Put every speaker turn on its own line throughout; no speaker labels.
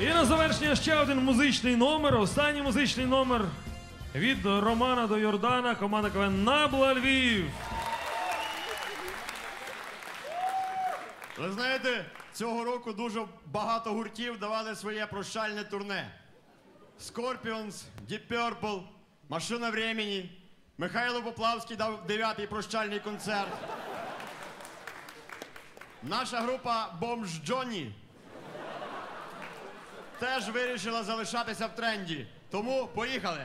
І на завершення ще один музичний номер. Останній музичний номер від Романа до Йордана. Команда КВН Набла Львів.
Ви знаєте, цього року дуже багато гуртів давали своє прощальне турне. Scorpions, Deep Purple, Машина времени. Михайло Поплавський дав дев'ятий прощальний концерт. Наша група Бомж Джонні теж вирішила залишатися в тренді. Тому поїхали.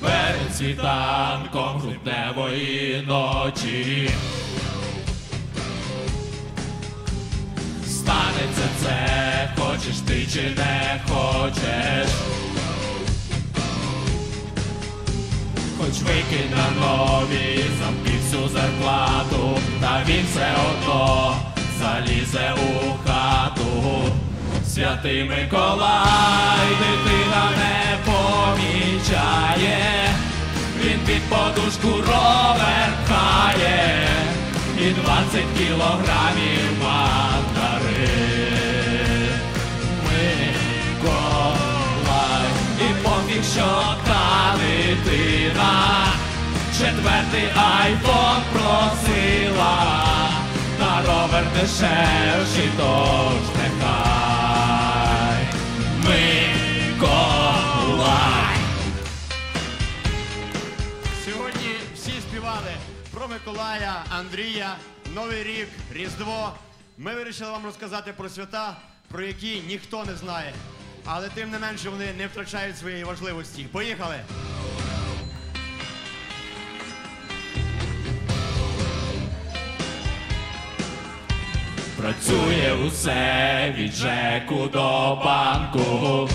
Перед світанком грудневої ночі Станеться це, хочеш ти чи не хочеш Хоч викинь на нові замки всю зарплату, та він все одно залізе у хату. Святий Миколай, дитина не помічає, він під подушку ровер пхає і 20 кілограмів мандарин. Дитина четвертий айфон просила, на ровер дешевший, тож нехай Миколай.
Сьогодні всі співали про Миколая, Андрія, Новий рік, Різдво. Ми вирішили вам розказати про свята, про які ніхто не знає. Але тим не менше вони не втрачають своєї важливості. Поїхали!
Працює усе від ЖЕКу до банку.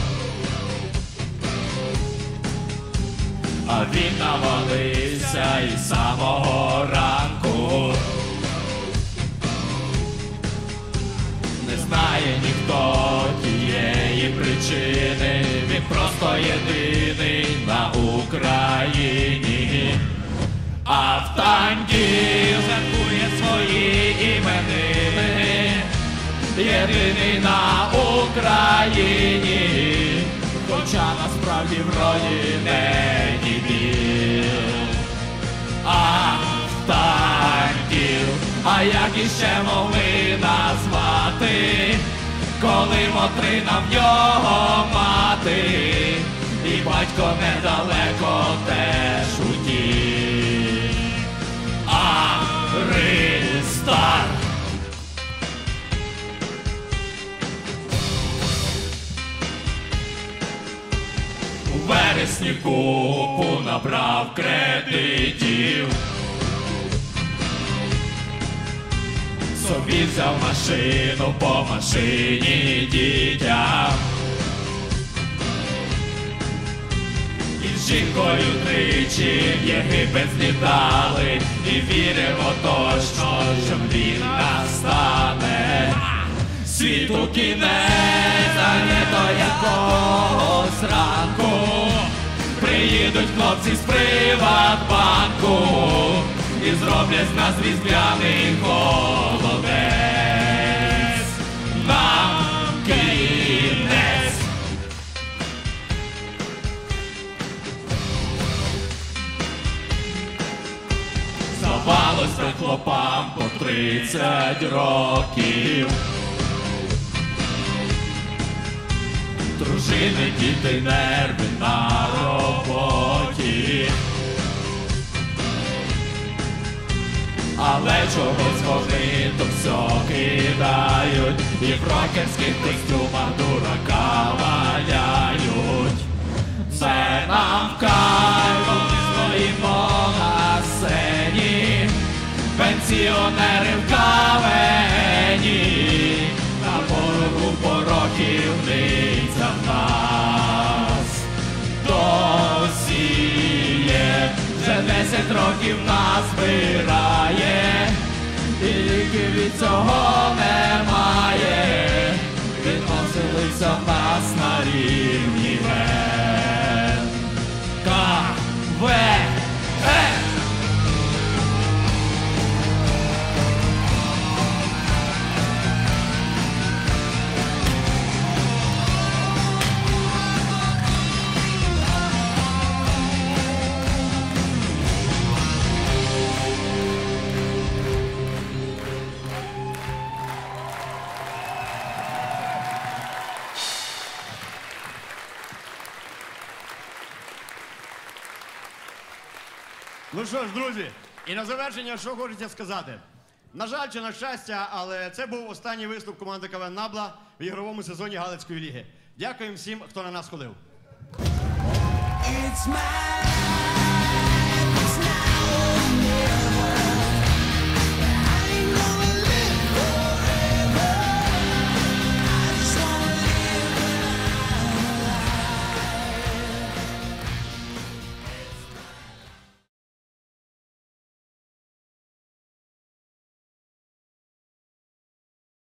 А він навалився із самого ранку. Не знає ніхто тієї причини, він просто єдиний на Україні. А в танкі єдиний на Україні, хоча насправді вроді не дебіл. А танків, а як іще могли назвати, коли Мотрина в нього мати, і батько недалеко теж утік. Вересні купу набрав кредитів. Собі взяв машину по машині дітям. Жінкою тричі в Єгипет злітали, і віримо точно, що він настане. Світу кінець, Приїдуть хлопці з Приватбанку і зроблять з нас різдвяний холодець. Нам кінець. Здавалось би хлопам по 30 років. Дружини, діти, нерви на то все кидають. І в рокерських костюмах дурака валяють. Це нам кайф, ми стоїмо на сцені, пенсіонери в кавені, на порогу пороків ниця в нас. Досіє, вже десять років нас збирає, і ліки від цього немає, відносилися в нас на рівні
Ну що ж, друзі, і на завершення, що хочеться сказати. На жаль, чи на щастя, але це був останній виступ команди КВН Набла в ігровому сезоні Галицької ліги. Дякуємо всім, хто на нас ходив.
It's